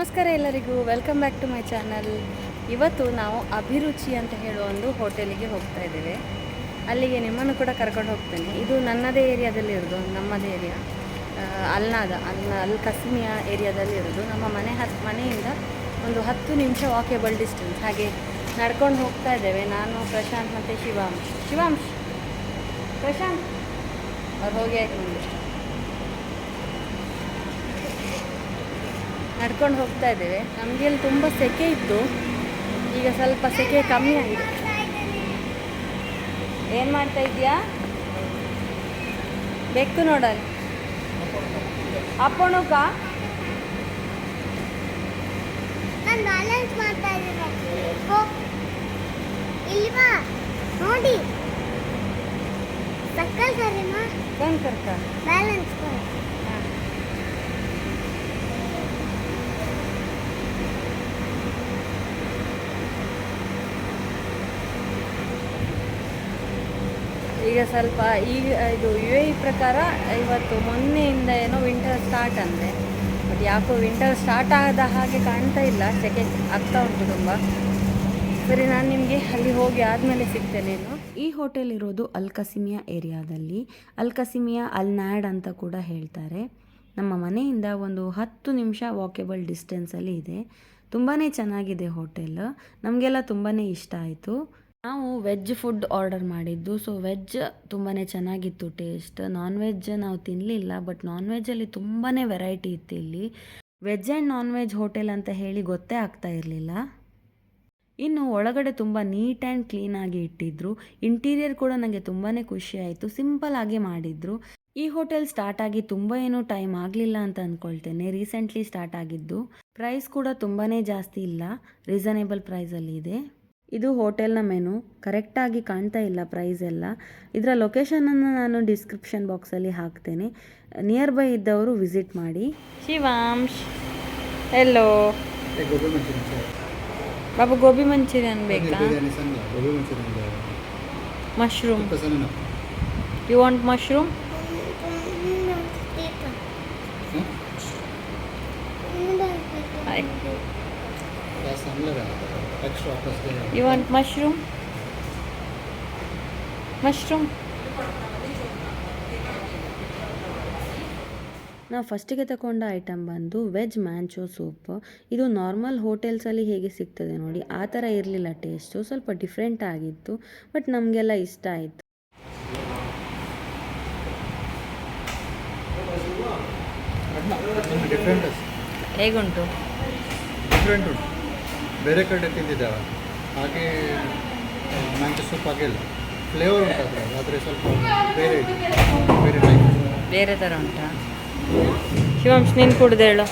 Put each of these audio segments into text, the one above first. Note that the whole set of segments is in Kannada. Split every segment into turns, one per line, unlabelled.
ನಮಸ್ಕಾರ ಎಲ್ಲರಿಗೂ. Welcome back to my channel ಇವತ್ತು ನಾವು ಅಭಿರುಚಿ ಅಂತ ಹೇಳುವ ಒಂದು ಹೋಟೆಲಿಗೆ ಹೋಗ್ತಾ ಇದ್ದೇವೆ. ಅಲ್ಲಿಗೆ ನಿಮ್ಮನ್ನು ಕೂಡ ಕರ್ಕೊಂಡು ಹೋಗ್ತೇನೆ. ಇದು ನನ್ನದೇ ಏರಿಯಾದಲ್ಲಿ ಇರೋದು, ನಮ್ಮದೇ ಏರಿಯಾ. ಅಲ್ನಾದ, ಅಲ್ನ, ಅಲ್ ಕಸ್ಮಿಯಾ ಏರಿಯಾದಲ್ಲಿ ಇರೋದು. ನಮ್ಮ ಮನೆ ಹತ್, ಮನೆಯಿಂದ ಒಂದು ಹತ್ತು ನಿಮಿಷ ವಾಕೇಬಲ್ ಡಿಸ್ಟೆನ್ಸ್ ಹಾಗೆ ನಡ್ಕೊಂಡು ಹೋಗ್ತಾ ಇದ್ದೇವೆ. ನಾನು ಪ್ರಶಾಂತ್ ಮತ್ತು ಶಿವಾಂಶ್. ಶಿವಾಂಶ್, ಪ್ರಶಾಂತ್ ಅವ್ರು ಹೋಗಿ ಆಯ್ತು ನಡ್ಕೊಂಡು ಹೋಗ್ತಾ ಇದ್ದೇವೆ. ನಮಗೆ ಇಲ್ಲಿ ತುಂಬ ಸೆಕೆ ಇತ್ತು. ಈಗ ಸ್ವಲ್ಪ ಸೆಕೆ ಕಮ್ಮಿ ಆಗಿದೆ. ಏನು ಮಾಡ್ತಾ ಇದ್ಯಾ ಬೆಕ್ಕು ನೋಡಲ್ಲಿ. ಅಪ್ಪಣಕ?
ನಾನು ಬ್ಯಾಲೆನ್ಸ್ ಮಾಡ್ತಾ ಇದ್ದೀನಿ. ಹೋ ಇಲ್ವಾ? ನೋಡಿ. ಸಕ್ಕಲ್ ಸರಿಮಾ
ಕನ್ ಕರ್ಕ.
ಬ್ಯಾಲೆನ್ಸ್
ಈಗ ಸ್ವಲ್ಪ ಈಗ ಇದು ಯು ಎ ಪ್ರಕಾರ ಇವತ್ತು ಮೊನ್ನೆಯಿಂದ ಏನೋ ವಿಂಟರ್ ಸ್ಟಾರ್ಟ್ ಅಂದರೆ ಬಟ್ ಯಾಕೋ ವಿಂಟರ್ ಸ್ಟಾರ್ಟ್ ಆದ ಹಾಗೆ ಕಾಣ್ತಾ ಇಲ್ಲ. ಸೆಕೆ ಆಗ್ತಾ ಉಂಟು ತುಂಬ. ಸರಿ, ನಾನು ನಿಮಗೆ ಅಲ್ಲಿ ಹೋಗಿ ಆದಮೇಲೆ ಸಿಗ್ತೇನೆ
ಈ ಹೋಟೆಲ್ ಇರೋದು ಅಲ್ಕಸಿಮಿಯಾ ಏರಿಯಾದಲ್ಲಿ. ಅಲ್ಕಸಿಮಿಯಾ ಅಲ್ನಾಡ್ ಅಂತ ಕೂಡ ಹೇಳ್ತಾರೆ. ನಮ್ಮ ಮನೆಯಿಂದ ಒಂದು ಹತ್ತು ನಿಮಿಷ ವಾಕೇಬಲ್ ಡಿಸ್ಟೆನ್ಸಲ್ಲಿ ಇದೆ. ತುಂಬಾ ಚೆನ್ನಾಗಿದೆ ಹೋಟೆಲ್ ನಮಗೆಲ್ಲ ತುಂಬಾ ಇಷ್ಟ ಆಯಿತು. ನಾವು ವೆಜ್ ಫುಡ್ ಆರ್ಡರ್ ಮಾಡಿದ್ದು, ಸೊ ವೆಜ್ ತುಂಬಾ ಚೆನ್ನಾಗಿತ್ತು ಟೇಸ್ಟ್. ನಾನ್ ವೆಜ್ ನಾವು ತಿನ್ನಲಿಲ್ಲ ಬಟ್ ನಾನ್ ವೆಜ್ಜಲ್ಲಿ ತುಂಬಾ ವೆರೈಟಿ ಇತ್ತು ಇಲ್ಲಿ. Veg and non veg hotel ಅಂತ ಹೇಳಿ ಗೊತ್ತೇ ಆಗ್ತಾ ಇರಲಿಲ್ಲ. ಇನ್ನು ಒಳಗಡೆ ತುಂಬ ನೀಟ್ ಆ್ಯಂಡ್ ಕ್ಲೀನಾಗಿ ಇಟ್ಟಿದ್ರು. ಇಂಟೀರಿಯರ್ ಕೂಡ ನನಗೆ ತುಂಬಾ ಖುಷಿ ಆಯಿತು ಸಿಂಪಲ್ ಆಗಿ ಮಾಡಿದ್ರು. ಈ ಹೋಟೆಲ್ ಸ್ಟಾರ್ಟ್ ಆಗಿ ತುಂಬ ಏನೂ ಟೈಮ್ ಆಗಲಿಲ್ಲ ಅಂತ ಅಂದ್ಕೊಳ್ತೇನೆ ರೀಸೆಂಟ್ಲಿ ಸ್ಟಾರ್ಟ್ ಆಗಿದ್ದು. ಪ್ರೈಸ್ ಕೂಡ ತುಂಬಾ ಜಾಸ್ತಿ ಇಲ್ಲ ರೀಸನೇಬಲ್ ಪ್ರೈಸಲ್ಲಿ ಇದೆ. ಇದು ಹೋಟೆಲ್ನ ಮೆನು. ಕರೆಕ್ಟಾಗಿ ಕಾಣ್ತಾ ಇಲ್ಲ ಪ್ರೈಸ್ ಎಲ್ಲ. ಇದರ ಲೊಕೇಶನನ್ನು ನಾನು ಡಿಸ್ಕ್ರಿಪ್ಷನ್ ಬಾಕ್ಸಲ್ಲಿ ಹಾಕ್ತೇನೆ. ನಿಯರ್ ಬೈ ಇದ್ದವರು ವಿಸಿಟ್ ಮಾಡಿ.
ಶಿವಾಂಶ್. ಎಲ್ಲೋ ಬಾಬು ಗೋಬಿ ಮಂಚೂರಿಯನ್ ಬೇಕಾ mushroom. You want mushroom
Extra custard.
You want mushroom? Mushroom?
ನಾವು ಫಸ್ಟಿಗೆ ತಗೊಂಡ ಐಟಮ್ ಬಂದು ವೆಜ್ ಮ್ಯಾಂಚೋ ಸೂಪ್ ಇದು ನಾರ್ಮಲ್ ಹೋಟೆಲ್ಸಲ್ಲಿ ಹೇಗೆ ಸಿಗ್ತದೆ ನೋಡಿ ಆ ಥರ ಇರಲಿಲ್ಲ ಟೇಸ್ಟು ಸ್ವಲ್ಪ ಡಿಫ್ರೆಂಟ್ ಆಗಿತ್ತು ಬಟ್ ನಮಗೆಲ್ಲ ಇಷ್ಟ ಆಯಿತು
ಹೇಗುಂಟು
ಡಿಫ್ರೆಂಟ್ ಉಂಟು ಬೇರೆ ಕಡೆ ತಿಂದಿದ್ದಾವೆ ಹಾಗೆ ಮ್ಯಾಂಗೋ ಸೂಪ್ ಆಗಿಲ್ಲ ಫ್ಲೇವರ್ ಉಂಟು ಅದರ ಆದರೆ ಸ್ವಲ್ಪ ಬೇರೆ ಇದೆ. ಬೇರೆ ಟೈಪ್
ಬೇರೆ ಥರ ಉಂಟಾ? ಶಿವಾಂಶ್ ನೀನು ಕುಡ್ದು ಹೇಳು.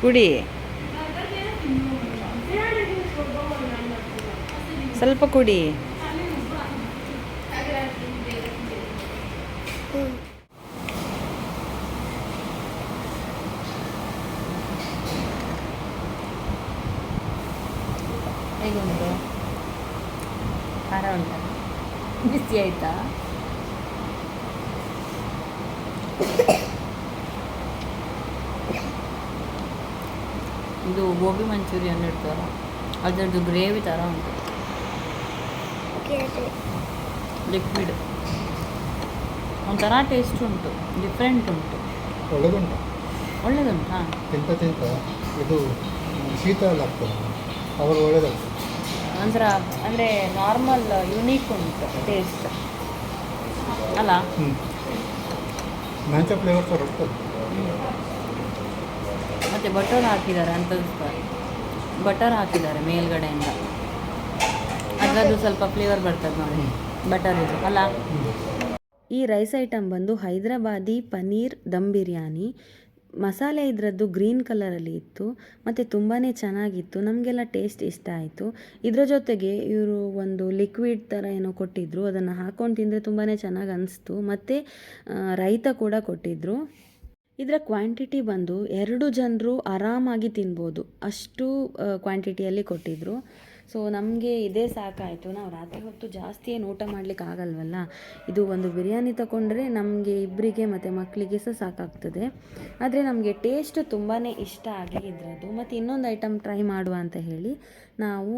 ಕುಡಿ. ಸ್ವಲ್ಪ ಕುಡಿ ಹೇಗುಂಟು ಖಾರ ಉಂಟಾ. ಬಿಸಿ ಆಯ್ತಾ? ಇದು ಗೋಬಿ ಮಂಚೂರಿಯನ್ ಇಡ್ತಾರ. ಅದರದ್ದು ಗ್ರೇವಿ ಥರ ಉಂಟು. ಲಿಕ್ವಿಡ್. ಒಂಥರ ಟೇಸ್ಟ್ ಉಂಟು. ಡಿಫ್ರೆಂಟ್ ಉಂಟು.
ಒಳ್ಳೆದುಂಟು?
ಒಳ್ಳೇದುಂಟು ಹಾಂ.
ತಿಂತ ತಿಂತ ಇದು ಶೀತ ಎಲ್ಲ ಆಗ್ತದೆ. ಅವರು ಒಳ್ಳೆದಾಗ್ತದೆ
ಒಂಥರ ಅಂದರೆ ನಾರ್ಮಲ್ ಯುನೀಕ್ ಉಂಟು ಟೇಸ್ಟ್ ಅಲ್ಲ? ಮತ್ತೆ ಬಟರ್ ಹಾಕಿದ್ದಾರೆ ಅಂತ ಬಟರ್ ಹಾಕಿದ್ದಾರೆ ಮೇಲ್ಗಡೆಯಿಂದ. ಅದರದ್ದು ಸ್ವಲ್ಪ ಫ್ಲೇವರ್ ಬರ್ತದೆ ನೋಡಿ. ಬಟರ್ ಇದು ಅಲ್ಲ?
ಈ ರೈಸ್ ಐಟಮ್ ಬಂದು ಹೈದರಾಬಾದಿ ಪನ್ನೀರ್ ದಮ್ ಬಿರಿಯಾನಿ. ಮಸಾಲೆ ಇದರದ್ದು ಗ್ರೀನ್ ಕಲರಲ್ಲಿ ಇತ್ತು, ಮತ್ತು ತುಂಬಾ ಚೆನ್ನಾಗಿತ್ತು, ನಮಗೆಲ್ಲ ಟೇಸ್ಟ್ ಇಷ್ಟ ಆಯಿತು. ಇದರ ಜೊತೆಗೆ ಇವರು ಒಂದು ಲಿಕ್ವಿಡ್ ಥರ ಏನೋ ಕೊಟ್ಟಿದ್ದರು ಅದನ್ನು ಹಾಕ್ಕೊಂಡು ತಿಂದರೆ ತುಂಬಾ ಚೆನ್ನಾಗಿ ಅನಿಸ್ತು, ಮತ್ತು ರೈತ ಕೂಡ ಕೊಟ್ಟಿದ್ದರು ಇದರ ಕ್ವಾಂಟಿಟಿ ಬಂದು ಎರಡು ಜನರು ಆರಾಮಾಗಿ ತಿನ್ಬೋದು, ಅಷ್ಟು ಕ್ವಾಂಟಿಟಿಯಲ್ಲಿ ಕೊಟ್ಟಿದ್ದರು ಸೊ ನಮಗೆ ಇದೇ ಸಾಕಾಯಿತು. ನಾವು ರಾತ್ರಿ ಹೊತ್ತು ಜಾಸ್ತಿ ಏನು ಊಟ ಮಾಡಲಿಕ್ಕೆ ಆಗಲ್ವಲ್ಲ? ಇದು ಒಂದು ಬಿರಿಯಾನಿ ತಗೊಂಡ್ರೆ ನಮಗೆ ಇಬ್ಬರಿಗೆ ಮತ್ತು ಮಕ್ಕಳಿಗೆ ಸಹ ಸಾಕಾಗ್ತದೆ. ಆದರೆ ನಮಗೆ ಟೇಸ್ಟ್ ತುಂಬಾ ಇಷ್ಟ ಆಗಿ ಇದರದ್ದು. ಮತ್ತು ಇನ್ನೊಂದು ಐಟಮ್ ಟ್ರೈ ಮಾಡುವ ಅಂತ ಹೇಳಿ, ನಾವು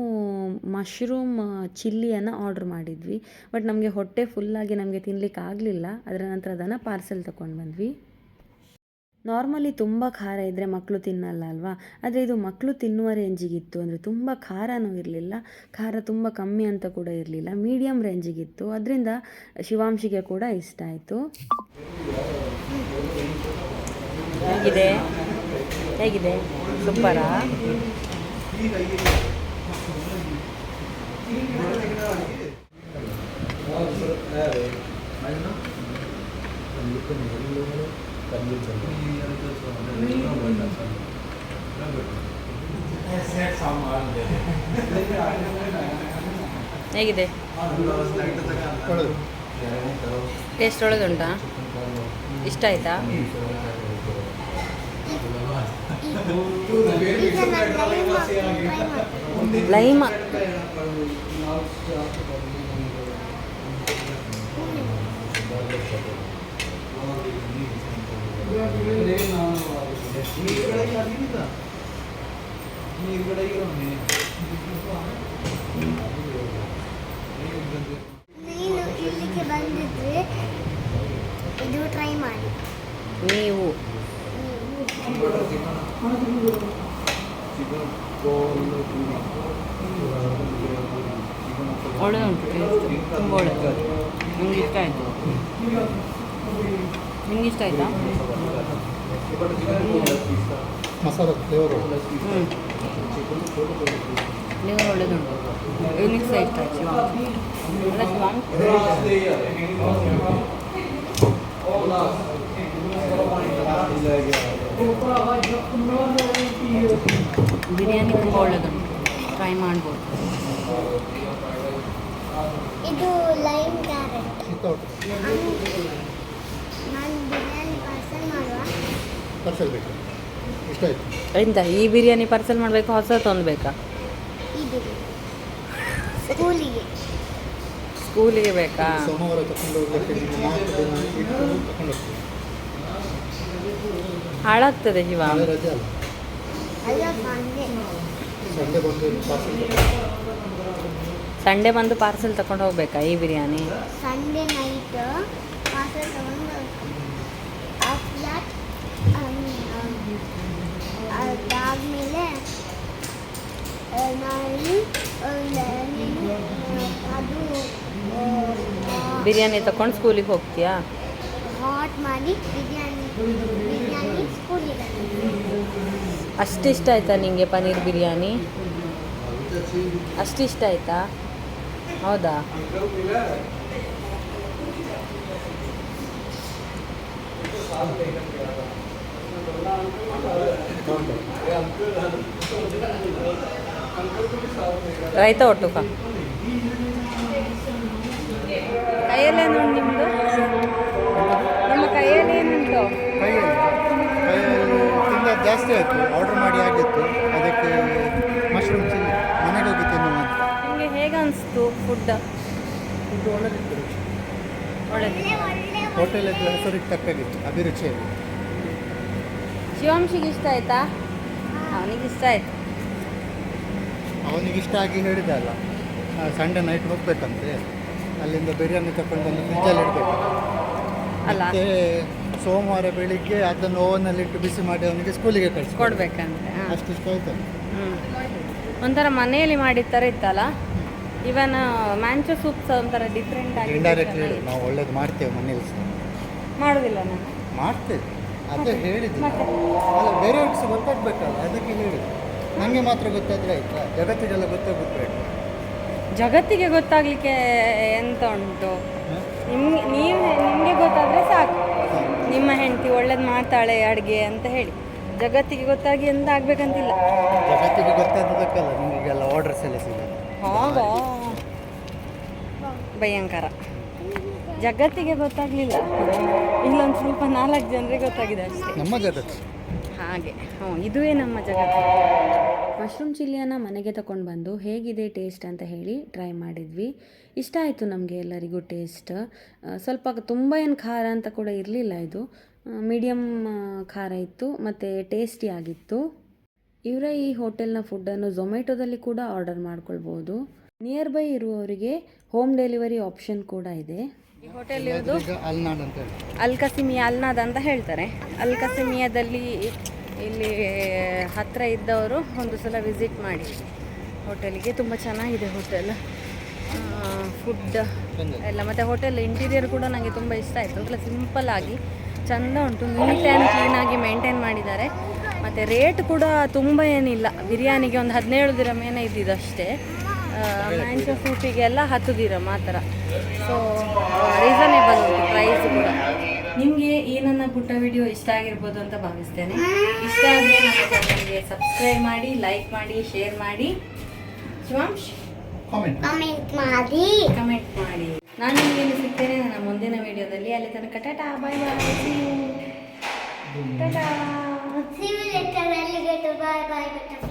ಮಶ್ರೂಮ್ ಚಿಲ್ಲಿಯನ್ನು ಆರ್ಡ್ರ್ ಮಾಡಿದ್ವಿ. ಬಟ್ ನಮಗೆ ಹೊಟ್ಟೆ ಫುಲ್ಲಾಗಿ ನಮಗೆ ತಿನ್ನಲಿಕ್ಕೆ ಆಗಲಿಲ್ಲ. ಅದರ ನಂತರ ಅದನ್ನು ಪಾರ್ಸೆಲ್ ತೊಗೊಂಡು ಬಂದ್ವಿ. ನಾರ್ಮಲಿ ತುಂಬ ಖಾರ ಇದ್ದರೆ ಮಕ್ಕಳು ತಿನ್ನಲ್ಲ ಅಲ್ವಾ? ಆದರೆ ಇದು ಮಕ್ಕಳು ತಿನ್ನುವ ರೇಂಜಿಗಿತ್ತು. ಅಂದರೆ ತುಂಬ ಖಾರನೂ ಇರಲಿಲ್ಲ. ಖಾರ ತುಂಬ ಕಮ್ಮಿ ಅಂತ ಕೂಡ ಇರಲಿಲ್ಲ. ಮೀಡಿಯಮ್ ರೇಂಜಿಗಿತ್ತು. ಅದರಿಂದ ಶಿವಾಂಶಿಗೆ ಕೂಡ ಇಷ್ಟ ಆಯಿತು.
ಹೇಗಿದೆ? ಹೇಗಿದೆ? ಸೂಪರಾ? ಹೇಗಿದೆ? ಟೇಸ್ಟ್ ಒಳ್ಳೆದುಂಟಾ? ಇಷ್ಟ ಆಯ್ತಾ?
ಲೈಮ್ ಹಾಕ್ತೀನಿ, try ಮಾಡ್ತೀನಿ.
ಲೈಮ
ನೀನು ಇಲ್ಲಿಗೆ ಬಂದಿದ್ರೆ ಇದು ಟ್ರೈ ಮಾಡಿ
ನೀವು ಒಳ್ಳೆದುಂಟು ಟೇಸ್ಟ್ ತುಂಬ ಒಳ್ಳೆದು ನಿಮ್ಗೆ ಇಷ್ಟ ಆಯಿತು ನಿಮ್ಗೆ ಇಷ್ಟ ಆಯ್ತಾ
ಮಸಾಲ ಫ್ಲೇವರ್
ಹ್ಞೂ ಫ್ಲೇವರ್ ಒಳ್ಳೆದುಂಟು ಇವನಿಗೆ ಸಹ ಇಷ್ಟ ಆಯ್ತು ಶಿವಾಂಗ್ ಅಲ್ಲ ಶಿವಾಂಗ್ ಬಿರಿಯಾನಿ ತುಂಬ ಒಳ್ಳೆದುಂಟು ಟ್ರೈ ಮಾಡ್ಬೋದು
ಇದು ಲೈಮ್ ಕ್ಯಾರೆಟ್
ವಿತೌಟ್
ನಾನು ಬಿರಿಯಾನಿ ಪಾರ್ಸಲ್ ಮಾಡುವ
ಪಾರ್ಸಲ್ ಬೇಕು. ಇಷ್ಟ ಆಯಿತು?
ಎಂತ ಈ ಬಿರಿಯಾನಿ ಪಾರ್ಸಲ್ ಮಾಡಬೇಕು ಹೊಸ ತೊಂದಬೇಕಾ?
ಈ ಬಿರಿಯಾನಿ. ಸ್ಕೂಲಿಗೆ.
ಸ್ಕೂಲಿಗೆ ಬೇಕಾ?
ಸೋಮವಾರ ತಕೊಂಡು ಹೋಗ್ಲಿಕ್ಕೆ ನಿಮ್ಗೆ ನಾಲ್ಕು ದಿನ ಇಟ್ಟು ತಗೊಂಡು ಹೋಗ್ತೀವಿ
ಹಾಳಾಗ್ತದೆ ಇವ
ನಾಳೆ ರಜೆ ಅಲ್ಲ?
ಅಲ್ಲ ಸಂಡೆ
ಸಂಡೆ ಬಂದು ಪಾರ್ಸಲ್
ಸಂಡೇ ಬಂದು ಪಾರ್ಸೆಲ್ ತಗೊಂಡು ಹೋಗ್ಬೇಕಾ ಈ ಬಿರಿಯಾನಿ?
ಸಂಡೇ ನೈಟ್ ಪಾರ್ಸಲ್ ತಗೊಂಡು ಆಫ್ಟರ್ ದ್ಯಾಟ್ ಅದಾದಮೇಲೆ ನಾನು ಅದು
ಬಿರಿಯಾನಿ ತಗೊಂಡು ಸ್ಕೂಲಿಗೆ ಹೋಗ್ತೀಯಾ?
ಹಾಟ್ ಮಾಡಿ ಬಿರಿಯಾನಿ ಬಿರಿಯಾನಿ ಸ್ಕೂಲಿಗೆ
ಅಷ್ಟು ಇಷ್ಟ ಆಯ್ತಾ ನಿಮಗೆ ಪನ್ನೀರ್ ಬಿರಿಯಾನಿ? ಅಷ್ಟಿಷ್ಟ ಇಷ್ಟ ಆಯ್ತಾ? ಹೌದಾ? ರೈತ ಒಟ್ಟು ಕೈಯಲ್ಲಿ ಕೈಯಲ್ಲೇನು ನಿಮ್ಮದು ನಿಮ್ಮ ಕೈಯಲ್ಲಿ ಏನುಂಟು?
ಜಾಸ್ತಿ ಆಯಿತು. ಆರ್ಡರ್ ಮಾಡಿ ಆಗಿತ್ತು. ಅದಕ್ಕೆ ಮಶ್ರೂಮ್ ಚಿಲ್ಲಿ ಮನೆಗೆ ಹೋಗಿ ತಿನ್ನುವ
ನಿಮಗೆ ಹೇಗೆ ಅನಿಸ್ತು ಫುಡ್
ಫುಡ್ ಒಳ್ಳೆದಿತ್ತು ಒಳ್ಳೆದಿತ್ತು.
ಹೋಟೆಲಲ್ಲಿ
ಹೋಟೆಲದ್ದು ಹೆಸರಿಗೆ ತಕ್ಕಾಗಿತ್ತು ಅಭಿರುಚಿಯಲ್ಲಿ.
ಶಿವಾಂಶಿಗೆ ಇಷ್ಟ ಆಯ್ತಾ ಅವನಿಗೆ ಇಷ್ಟ ಆಯ್ತು
ಅವನಿಗೆ ಇಷ್ಟ ಆಗಿ ಹೇಳಿದೆ ಅಲ್ಲ. ಸಂಡೇ ನೈಟ್ ಹೋಗ್ಬೇಕಂತೆ. ಅಲ್ಲಿಂದ ಬಿರಿಯಾನಿ ತಕೊಂಡು ಬಂದು ಫ್ರಿಜ್ಜಲ್ಲಿ ಇಡಬೇಕು.
ಅಲ್ಲ.
ಮತ್ತೆ ಸೋಮವಾರ ಬೆಳಿಗ್ಗೆ ಅದನ್ನು ಓವನಲ್ಲಿ ಇಟ್ಟು ಬಿಸಿ ಮಾಡಿ ಅವನಿಗೆ ಸ್ಕೂಲಿಗೆ ಕಳಿಸಿ
ಕೊಡ್ಬೇಕಂತೆ ಹಾಂ.
ಅಷ್ಟು ಇಷ್ಟ ಆಯ್ತು
ಒಂಥರ ಮನೆಯಲ್ಲಿ ಮಾಡಿದ ಥರ ಇತ್ತಲ್ಲ? ಇವನ್ ಮ್ಯಾಂಚೋ ಸೂಪ್ ಸಹ ಒಂಥರ ಡಿಫ್ರೆಂಟ್ ಆಗಿ
ಇಂಡೈರೆಕ್ಟ್ ಹೇಳಿ ನಾವು ಒಳ್ಳೇದು ಮಾಡ್ತೇವೆ ಮನೆಯಲ್ಲಿ ಸಹ.
ಮಾಡೋದಿಲ್ಲ ನಾನು.
ಮಾಡ್ತೇವೆ. ಅದೇ ಹೇಳಿದ್ದು ಅಲ್ಲ ಬೇರೆಯವ್ರಿಗೆ ಸಹ ಗೊತ್ತಾಗ್ಬೇಕಲ್ಲ ಅದಕ್ಕೆ ಹೇಳಿದ್ದು ನನಗೆ ಮಾತ್ರ ಗೊತ್ತಾದರೆ ಆಯ್ತಾ? ಜಗತ್ತಿಗೆಲ್ಲ ಗೊತ್ತಾಗುತ್ತೆ
ಜಗತ್ತಿಗೆ ಗೊತ್ತಾಗ್ಲಿಕ್ಕೆ ಎಂತ ಉಂಟು? ನಿಮ್ಗೆ ನೀವು ನಿಮಗೆ ಗೊತ್ತಾದರೆ ಸಾಕು. ನಿಮ್ಮ ಹೆಂಡತಿ ಒಳ್ಳೇದು ಮಾಡ್ತಾಳೆ ಅಡುಗೆ ಅಂತ ಹೇಳಿ. ಜಗತ್ತಿಗೆ ಗೊತ್ತಾಗಿ ಎಂತ ಆಗ್ಬೇಕಂತಿಲ್ಲ.
ಜಗತ್ತಿಗೆ ಗೊತ್ತಾದದಕ್ಕಲ್ಲ ನಿಮಗೆಲ್ಲ ಆರ್ಡರ್ಸ್ ಎಲ್ಲ ಸಿಗೋದು
ಹಾಗೋ? ಭಯಂಕರ. ಜಗತ್ತಿಗೆ ಗೊತ್ತಾಗ್ಲಿಲ್ಲ. ಇಲ್ಲೊಂದು ಸ್ವಲ್ಪ ನಾಲ್ಕು ಜನರಿಗೆ ಗೊತ್ತಾಗಿದೆ ಅಷ್ಟೇ.
ನಮ್ಮ ಜಗತ್ತು.
ಹಾಗೆ. ಹ್ಞೂ ಇದುವೇ ನಮ್ಮ ಜಗತ್ತು.
ಮಶ್ರೂಮ್ ಚಿಲ್ಲಿಯನ್ನು ಮನೆಗೆ ತಗೊಂಡು ಬಂದು ಹೇಗಿದೆ ಟೇಸ್ಟ್ ಅಂತ ಹೇಳಿ ಟ್ರೈ ಮಾಡಿದ್ವಿ. ಇಷ್ಟ ಆಯಿತು ನಮಗೆ ಎಲ್ಲರಿಗೂ ಟೇಸ್ಟ್. ಸ್ವಲ್ಪ ತುಂಬ ಏನು ಖಾರ ಅಂತ ಕೂಡ ಇರಲಿಲ್ಲ ಇದು. ಮೀಡಿಯಮ್ ಖಾರ ಇತ್ತು ಮತ್ತು ಟೇಸ್ಟಿ ಆಗಿತ್ತು. ಇವರ ಈ ಹೋಟೆಲ್ನ ಫುಡ್ಡನ್ನು ಝೊಮ್ಯಾಟೊದಲ್ಲಿ ಕೂಡ ಆರ್ಡರ್ ಮಾಡ್ಕೊಳ್ಬೋದು. ನಿಯರ್ ಬೈ ಇರುವವರಿಗೆ ಹೋಮ್ ಡೆಲಿವರಿ ಆಪ್ಷನ್ ಕೂಡ ಇದೆ.
ಈ ಹೋಟೆಲ್ ಇರೋದು
ಅಲ್ನಾಡ್ ಅಂತ ಹೇಳಿ.
ಅಲ್ಕಸಿಮಿಯಾ ಅಲ್ನಾದ್ ಅಂತ ಹೇಳ್ತಾರೆ. ಅಲ್ಕಸಿಮಿಯಾದಲ್ಲಿ ಇಲ್ಲಿ ಹತ್ತಿರ ಇದ್ದವರು ಒಂದು ಸಲ ವಿಸಿಟ್ ಮಾಡಿ. ಹೋಟೆಲಿಗೆ ತುಂಬ ಚೆನ್ನಾಗಿದೆ ಹೋಟೆಲ್ ಫುಡ್ ಎಲ್ಲ ಮತ್ತು ಹೋಟೆಲ್ ಇಂಟೀರಿಯರ್ ಕೂಡ ನನಗೆ ತುಂಬ ಇಷ್ಟ ಆಯಿತು. ಎಲ್ಲ ಸಿಂಪಲ್ ಆಗಿ ಚಂದ ಉಂಟು ನೀಟ್ ಆ್ಯಂಡ್ ಕ್ಲೀನಾಗಿ ಮೇಂಟೈನ್ ಮಾಡಿದ್ದಾರೆ. ಮತ್ತು ರೇಟ್ ಕೂಡ ತುಂಬ ಏನಿಲ್ಲ. ಬಿರಿಯಾನಿಗೆ ಒಂದು ಹದಿನೇಳು ದಿರಮ್ ಏನೋ ಇದ್ದಿದ್ದು ಅಷ್ಟೇ. ಮ್ಯಾಂಚೋ ಸೂಪಿಗೆಲ್ಲ ಹತ್ತು ದಿರಮ್ ಆ ಥರ. ಸೊ ರೀಸನೇಬಲ್ ಉಂಟು ಪ್ರೈಸ್ ಕೂಡ. ನಿಮಗೆ ಈ ನನ್ನ ಪುಟ್ಟ ವಿಡಿಯೋ ಇಷ್ಟ ಆಗಿರ್ಬೋದು ಅಂತ ಭಾವಿಸ್ತೇನೆ. ಇಷ್ಟ ಆದರೆ ನನ್ನ ಚಾನಲ್ಗೆ ಸಬ್ಸ್ಕ್ರೈಬ್ ಮಾಡಿ ಲೈಕ್ ಮಾಡಿ ಶೇರ್ ಮಾಡಿ. ಶಿವಾಂಶ್
ಕಾಮೆಂಟ್
ಕಮೆಂಟ್ ಮಾಡಿ.
ಕಮೆಂಟ್ ಮಾಡಿ. ನಾನು ನಿಮಗೆ ಸಿಗ್ತೇನೆ ನನ್ನ ಮುಂದಿನ ವಿಡಿಯೋದಲ್ಲಿ ಅಲ್ಲಿ ತನಕ ಟಾಟಾ ಬಾಯ್ ಬಾಯ್ ಟಾಟಾ.
ಬಾಯ್ ಬಾಯ್ later.